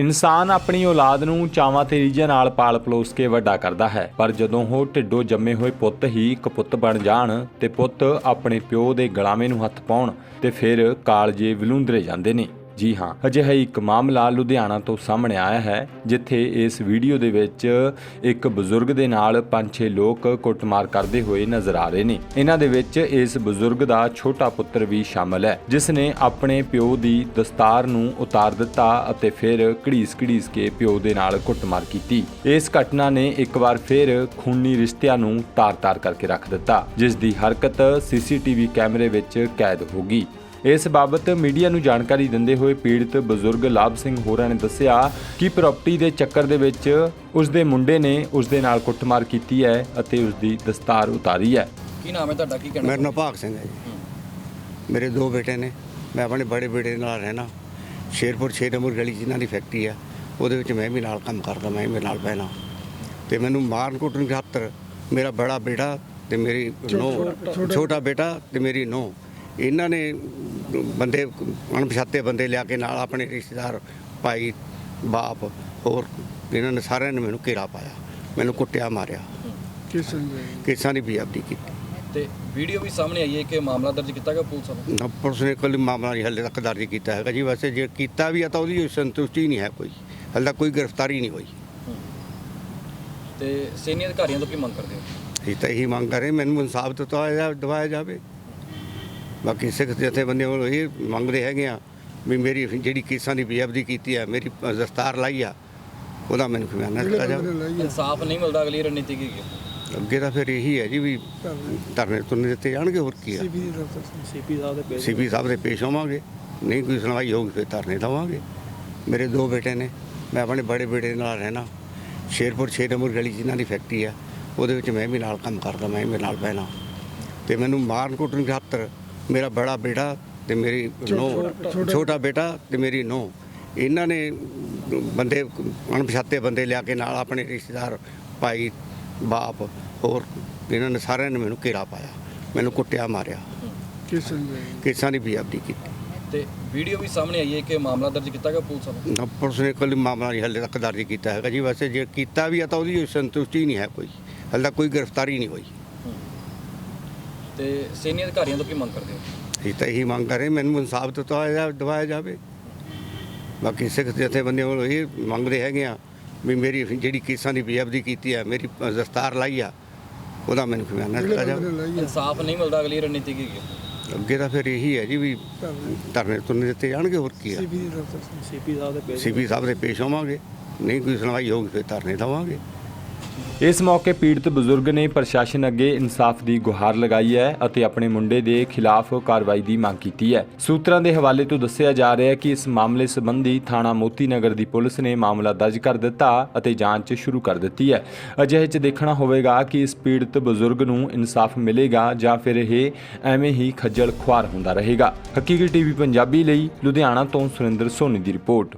ਇਨਸਾਨ ਆਪਣੀ ਔਲਾਦ ਨੂੰ ਚਾਵਾਂ ਤੇ ਰੀਝਾਂ ਨਾਲ ਪਾਲ ਪਲੋਸ ਕੇ ਵੱਡਾ ਕਰਦਾ ਹੈ। ਪਰ ਜਦੋਂ ਉਹ ਢਿੱਡੋਂ ਜੰਮੇ ਹੋਏ ਪੁੱਤ ਹੀ ਕਪੁੱਤ ਬਣ ਜਾਣ ਤੇ ਪੁੱਤ ਆਪਣੇ ਪਿਓ ਦੇ ਗਲਾਵੇਂ ਨੂੰ ਹੱਥ ਪਾਉਣ ਤੇ ਫਿਰ ਕਾਲਜੇ ਵਿਲੂੰਦਰੇ ਜਾਂਦੇ ਨੇ। ਜੀ ਹਾਂ, ਅਜਿਹਾ ਇੱਕ ਮਾਮਲਾ ਲੁਧਿਆਣਾ ਤੋਂ ਸਾਹਮਣੇ ਆਇਆ ਹੈ, ਜਿੱਥੇ ਇਸ ਵੀਡੀਓ ਦੇ ਵਿੱਚ ਇੱਕ ਬਜ਼ੁਰਗ ਦੇ ਨਾਲ ਪੰਜ ਛੇ ਲੋਕ ਕੁੱਟਮਾਰ ਕਰਦੇ ਹੋਏ ਨਜ਼ਰ ਆ ਰਹੇ ਨੇ। ਇਹਨਾਂ ਦੇ ਵਿੱਚ ਇਸ ਬਜ਼ੁਰਗ ਦਾ ਛੋਟਾ ਪੁੱਤਰ ਵੀ ਸ਼ਾਮਲ ਹੈ, ਜਿਸ ਨੇ ਆਪਣੇ ਪਿਓ ਦੀ ਦਸਤਾਰ ਨੂੰ ਉਤਾਰ ਦਿੱਤਾ ਅਤੇ ਫਿਰ ਘੜੀਸ-ਘੜੀਸ ਕੇ ਪਿਓ ਦੇ ਨਾਲ ਕੁੱਟਮਾਰ ਕੀਤੀ। ਇਸ ਘਟਨਾ ਨੇ ਇੱਕ ਵਾਰ ਫਿਰ ਖੂਨੀ ਰਿਸ਼ਤਿਆਂ ਨੂੰ ਤਾਰ-ਤਾਰ ਕਰਕੇ ਰੱਖ ਦਿੱਤਾ, ਜਿਸ ਦੀ ਹਰਕਤ ਸੀਸੀਟੀਵੀ ਕੈਮਰੇ ਵਿੱਚ ਕੈਦ ਹੋ ਗਈ। ਇਸ ਬਾਬਤ ਮੀਡੀਆ ਨੂੰ ਜਾਣਕਾਰੀ ਦਿੰਦੇ ਹੋਏ ਪੀੜਤ ਬਜ਼ੁਰਗ ਲਾਭ ਸਿੰਘ ਹੋਰਾਂ ਨੇ ਦੱਸਿਆ ਕਿ ਪ੍ਰਾਪਰਟੀ ਦੇ ਚੱਕਰ ਦੇ ਵਿੱਚ ਉਸ ਦੇ ਮੁੰਡੇ ਨੇ ਉਸ ਦੇ ਨਾਲ ਕੁੱਟਮਾਰ ਕੀਤੀ ਹੈ ਅਤੇ ਉਸ ਦੀ ਦਸਤਾਰ ਉਤਾਰੀ ਹੈ। ਕੀ ਨਾਮ ਹੈ ਤੁਹਾਡਾ? ਕੀ ਕਹਿਣਾ ਮੇਰਾ ਨਾਮ ਭਾਗ ਸਿੰਘ ਹੈ ਜੀ। ਮੇਰੇ ਦੋ ਬੇਟੇ ਨੇ। ਮੈਂ ਆਪਣੇ ਬੜੇ ਬੇਟੇ ਨਾਲ ਰਹਿਣਾ। ਸ਼ੇਰਪੁਰ 6 ਨੰਬਰ ਗਲੀ ਜਿਨ੍ਹਾਂ ਦੀ ਫੈਕਟਰੀ ਆ। ਉਹਦੇ ਵਿੱਚ ਮੈਂ ਵੀ ਨਾਲ ਕੰਮ ਕਰਦਾ ਮੈਂ ਵੀ ਨਾਲ ਬਹਿਣਾ। ਤੇ ਮੈਨੂੰ ਮਾਰਨ ਕੁੱਟਣ ਦੀ ਖਾਤਰ ਮੇਰਾ ਬੜਾ ਬੇਟਾ ਤੇ ਮੇਰੀ ਨੋ ਛੋਟਾ ਬੇਟਾ ਤੇ ਮੇਰੀ ਨੋ ਇਹਨਾਂ ਨੇ ਬੰਦੇ ਅਣਪਛਾਤੇ ਬੰਦੇ ਲਿਆ ਕੇ ਨਾਲ ਆਪਣੇ ਰਿਸ਼ਤੇਦਾਰ ਭਾਈ ਬਾਪ ਹੋਰ ਇਹਨਾਂ ਨੇ ਸਾਰਿਆਂ ਨੇ ਮੈਨੂੰ ਘੇਰਾ ਪਾਇਆ ਮੈਨੂੰ ਕੁੱਟਿਆ ਮਾਰਿਆ। ਕਿਸਾਂ ਦੀ ਬੇਅਦਬੀ ਕੀਤੀ। ਤੇ ਵੀਡੀਓ ਵੀ ਸਾਹਮਣੇ ਆਈ ਹੈ ਕਿ ਮਾਮਲਾ ਦਰਜ ਕੀਤਾ ਗਿਆ ਪੁਲਿਸ ਵੱਲੋਂ? ਨਾ ਪੁਲਿਸ ਨੇ ਕੋਈ ਮਾਮਲਾ ਨਹੀਂ ਹਲੇ ਤੱਕ ਦਰਜ ਕੀਤਾ ਹੈਗਾ ਜੀ। ਵੈਸੇ ਜੇ ਕੀਤਾ ਵੀ ਆ ਤਾਂ ਉਹਦੀ ਸੰਤੁਸ਼ਟੀ ਨਹੀਂ ਹੈ ਕੋਈ। ਹਲੇ ਤੱਕ ਕੋਈ ਗ੍ਰਿਫਤਾਰੀ ਨਹੀਂ ਹੋਈ। ਤੇ ਸੀਨੀਅਰ ਅਧਿਕਾਰੀਆਂ ਤੋਂ ਕੀ ਮੰਗ ਕਰਦੇ ਹੋ? ਅਸੀਂ ਤਾਂ ਇਹੀ ਮੰਗ ਕਰ ਰਹੇ ਮੈਨੂੰ ਇਨਸਾਫ ਦਿੱਤਾ ਜਾ ਦਵਾਇਆ ਜਾਵੇ। ਬਾਕੀ ਸਿੱਖ ਜਥੇਬੰਦੀਆਂ ਵੱਲੋਂ ਇਹ ਮੰਗਦੇ ਹੈਗੇ ਆ ਵੀ ਮੇਰੀ ਜਿਹੜੀ ਕੇਸਾਂ ਦੀ ਬੇਅਦਬੀ ਕੀਤੀ ਹੈ ਮੇਰੀ ਦਸਤਾਰ ਲਾਈ ਆ ਉਹਦਾ ਮੈਨੂੰ ਖਿਆਨਾ ਦਿੱਤਾ ਜਾਵੇ। ਇਨਸਾਫ ਨਹੀਂ ਮਿਲਦਾ ਅਗਲੀ ਰਣਨੀਤੀ ਕੀ ਹੈ? ਅੱਗੇ ਤਾਂ ਫਿਰ ਇਹੀ ਹੈ ਜੀ ਵੀ ਧਰਨੇ ਤੁਰਨੇ ਦਿੱਤੇ ਜਾਣਗੇ ਹੋਰ ਕੀ ਆ? ਸੀਪੀ ਸਾਹਿਬ ਦੇ ਸੀਪੀ ਸਾਹਿਬ ਦੇ ਪੇਸ਼ ਹੋਵਾਂਗੇ ਨਹੀਂ ਕੋਈ ਸੁਣਵਾਈ ਹੋਊਗੀ ਫਿਰ ਧਰਨੇ ਦੇਵਾਂਗੇ। ਮੇਰੇ ਦੋ ਬੇਟੇ ਨੇ ਮੈਂ ਆਪਣੇ ਬੜੇ ਬੇਟੇ ਨਾਲ ਰਹਿਣਾ। ਸ਼ੇਰਪੁਰ 6 ਨੰਬਰ ਗਲੀ ਜਿਨ੍ਹਾਂ ਦੀ ਫੈਕਟਰੀ ਆ ਉਹਦੇ ਵਿੱਚ ਮੈਂ ਵੀ ਨਾਲ ਕੰਮ ਕਰਦਾ ਮੈਂ ਵੀ ਨਾਲ ਬਹਿਣਾ। ਤੇ ਮੈਨੂੰ ਮਾਰਨ ਕੁੱਟਣ ਖਾਤਰ ਮੇਰਾ ਬੜਾ ਬੇਟਾ ਤੇ ਮੇਰੀ ਨੋ ਛੋਟਾ ਬੇਟਾ। ਤੇ ਮੇਰੀ ਨੋ ਇਹਨਾਂ ਨੇ ਬੰਦੇ ਅਣਪਛਾਤੇ ਬੰਦੇ ਲਿਆ ਕੇ ਨਾਲ ਆਪਣੇ ਰਿਸ਼ਤੇਦਾਰ ਭਾਈ ਬਾਪ ਹੋਰ ਇਹਨਾਂ ਨੇ ਸਾਰਿਆਂ ਨੇ ਮੈਨੂੰ ਘੇਰਾ ਪਾਇਆ। ਮੈਨੂੰ ਕੁੱਟਿਆ ਮਾਰਿਆ। ਕਿਸਾਂ ਦੀ ਬੇਅਦਬੀ ਕੀਤੀ। ਤੇ ਵੀਡੀਓ ਵੀ ਸਾਹਮਣੇ ਆਈ ਹੈ ਕਿ ਮਾਮਲਾ ਦਰਜ ਕੀਤਾ ਗਿਆ ਪੁਲਿਸ ਵੱਲੋਂ? ਨਾ ਪੁਲਿਸ ਨੇ ਕੋਈ ਮਾਮਲਾ ਨਹੀਂ ਹਲੇ ਤੱਕ ਦਰਜ ਕੀਤਾ ਹੈਗਾ ਜੀ। ਵੈਸੇ ਜੇ ਕੀਤਾ ਵੀ ਆ ਤਾਂ ਉਹਦੀ ਸੰਤੁਸ਼ਟੀ ਨਹੀਂ ਹੈ ਕੋਈ। ਹਲੇ ਤੱਕ ਕੋਈ ਗ੍ਰਿਫਤਾਰੀ ਨਹੀਂ ਹੋਈ। ਤੇ ਸੀਨੀਅਰ ਅਧਿਕਾਰੀਆਂ ਤੋਂ ਕੀ ਮੰਗ ਕਰਦੇ ਹੋ? ਅਸੀਂ ਤਾਂ ਇਹੀ ਮੰਗ ਕਰ ਰਹੇ ਮੈਨੂੰ ਇਨਸਾਫ ਦਿੱਤਾ ਜਾ ਦਵਾਇਆ ਜਾਵੇ। ਬਾਕੀ ਸਿੱਖ ਜਥੇਬੰਦੀਆਂ ਵੱਲੋਂ ਇਹ ਮੰਗਦੇ ਹੈਗੇ ਆ ਵੀ ਮੇਰੀ ਜਿਹੜੀ ਕੇਸਾਂ ਦੀ ਬੇਅਦਬੀ ਕੀਤੀ ਹੈ ਮੇਰੀ ਦਸਤਾਰ ਲਾਈ ਆ ਉਹਦਾ ਮੈਨੂੰ ਖਿਆਨਾ ਦਿੱਤਾ ਜਾਵੇ। ਇਨਸਾਫ ਨਹੀਂ ਮਿਲਦਾ ਅਗਲੀ ਰਣਨੀਤੀ ਕੀ ਹੈ? ਅੱਗੇ ਤਾਂ ਫਿਰ ਇਹੀ ਹੈ ਜੀ ਵੀ ਧਰਨੇ ਤੁਰਨੇ ਦਿੱਤੇ ਜਾਣਗੇ ਹੋਰ ਕੀ ਆ ਸੀਪੀ ਸਾਹਿਬ ਦੇ ਸੀਪੀ ਸਾਹਿਬ ਦੇ ਪੇਸ਼ ਹੋਵਾਂਗੇ ਨਹੀਂ ਕੋਈ ਸੁਣਵਾਈ ਹੋਊਗੀ ਫਿਰ ਧਰਨੇ ਦੇਵਾਂਗੇ। ਇਸ ਮੌਕੇ ਪੀੜਤ ਬਜ਼ੁਰਗ ਨੇ ਪ੍ਰਸ਼ਾਸਨ ਅੱਗੇ ਇਨਸਾਫ ਦੀ ਗੁਹਾਰ ਲਗਾਈ ਹੈ ਅਤੇ ਆਪਣੇ ਮੁੰਡੇ ਦੇ ਖਿਲਾਫ ਕਾਰਵਾਈ ਦੀ ਮੰਗ ਕੀਤੀ ਹੈ। ਸੂਤਰਾਂ ਦੇ ਹਵਾਲੇ ਤੋਂ ਦੱਸਿਆ ਜਾ ਰਿਹਾ ਹੈ ਕਿ ਇਸ ਮਾਮਲੇ ਸੰਬੰਧੀ ਥਾਣਾ ਮੋਤੀ ਨਗਰ ਦੀ ਪੁਲਿਸ ਨੇ ਮਾਮਲਾ ਦਰਜ ਕਰ ਦਿੱਤਾ ਅਤੇ ਜਾਂਚ ਸ਼ੁਰੂ ਕਰ ਦਿੱਤੀ ਹੈ। ਅਜਿਹੇ 'ਚ ਦੇਖਣਾ ਹੋਵੇਗਾ ਕਿ ਇਸ ਪੀੜਤ ਬਜ਼ੁਰਗ ਨੂੰ ਇਨਸਾਫ ਮਿਲੇਗਾ ਜਾਂ ਫਿਰ ਇਹ ਐਵੇਂ ਹੀ ਖੱਜਲ ਖੁਆਰ ਹੁੰਦਾ ਰਹੇਗਾ। ਹਕੀਕੀ ਟੀਵੀ ਪੰਜਾਬੀ ਲਈ ਲੁਧਿਆਣਾ ਤੋਂ ਸੁਰਿੰਦਰ ਸੋਨੀ ਦੀ ਰਿਪੋਰਟ।